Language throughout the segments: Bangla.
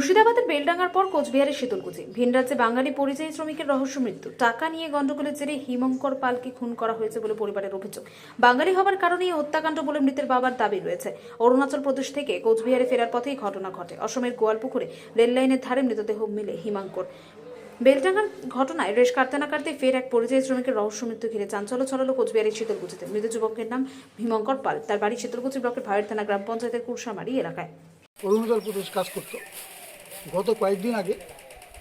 মুর্শিদাবাদের বেলডাঙ্গার পর কোচবিহারের শীতলকুচি। ভিন রাজ্যে বাঙালি পরিযায়ী শ্রমিকের রহস্য মৃত্যু। টাকা নিয়ে গন্ডগোলের জেরে হিমঙ্কর পালকে খুন করা হয়েছে বলে পরিবারের অভিযোগ। বাঙালি হবার কারণে হত্যাকাণ্ড বলে মৃতের বাবার দাবি রয়েছে। অরুণাচল প্রদেশ থেকে কোচবিহারে ফেরার পথেই ঘটনা ঘটে। অসমের গোয়ালপুকুরে রেল লাইনের ধারে মৃতদেহ মিলে হিমাঙ্কর। বেলডাঙ্গার ঘটনায় রেশ কাটতে না কাটতে ফের এক পরিযায়ী শ্রমিকের রহস্য মৃত্যু ঘিরে চাঞ্চল্য ছড়ালো কোচবিহারের শীতলকুচিতে। মৃত যুবকের নাম ভীমঙ্কর পাল। তার বাড়ি শীতলকুচি ব্লকের ভাইয়ের থানা গ্রাম পঞ্চায়েতের কুরসামারি এলাকায়। অরুণাচল প্রদেশ কাজ করতো। গত কয়েকদিন আগে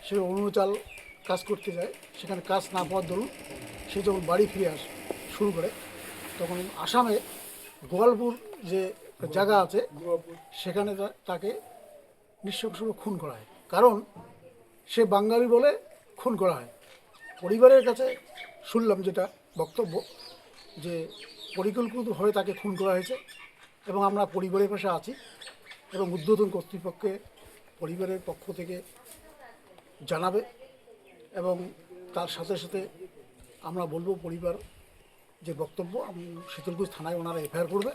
সে অরুণাচল কাজ করতে যায়, সেখানে কাজ না পাওয়ার দরুন সে যখন বাড়ি ফিরে আস, শুরু করে, তখন আসামে গোয়ালপুর যে জায়গা আছে, সেখানে তাকে নিঃশংসভাবে খুন করা হয়। কারণ সে বাঙালি বলে খুন করা হয়। পরিবারের কাছে শুনলাম যেটা বক্তব্য যে পরিকল্পিতভাবে তাকে খুন করা হয়েছে এবং আমরা পরিবারের পাশে আছি এবং উদ্বোধন কর্তৃপক্ষকে পরিবারের পক্ষ থেকে জানাবে এবং তার সাথে সাথে আমরা বলব পরিবার যে বক্তব্য আমি শীতলকুচ থানায় ওনারা এফআইআর করবে।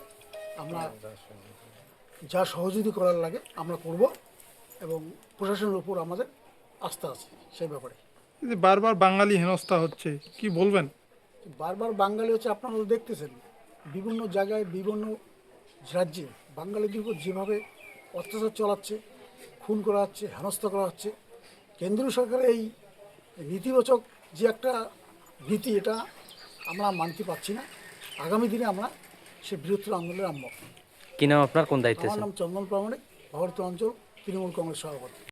আমরা যা সহযোগী করার লাগে আমরা করব এবং প্রশাসনের উপর আমাদের আস্থা আছে সেই ব্যাপারে। বারবার বাঙালি হেনস্থা হচ্ছে কি বলবেন? বারবার বাঙালি হচ্ছে আপনারা দেখতেছেন বিভিন্ন জায়গায় বিভিন্ন রাজ্যে বাঙালিদের উপর যেভাবে অত্যাচার চালাচ্ছে খুন করা হচ্ছে হেনস্থা করা হচ্ছে। কেন্দ্রীয় সরকারের এই নীতিবাচক যে একটা নীতি এটা আমরা মানতে পারছি না। আগামী দিনে আমরা সে বৃহত্তর আন্দোলনের নামব। কি নাম আপনার? কোন দায়িত্ব আমার নাম চন্দন প্রামাণিক ভারত অঞ্চল তৃণমূল কংগ্রেস সভাপতি।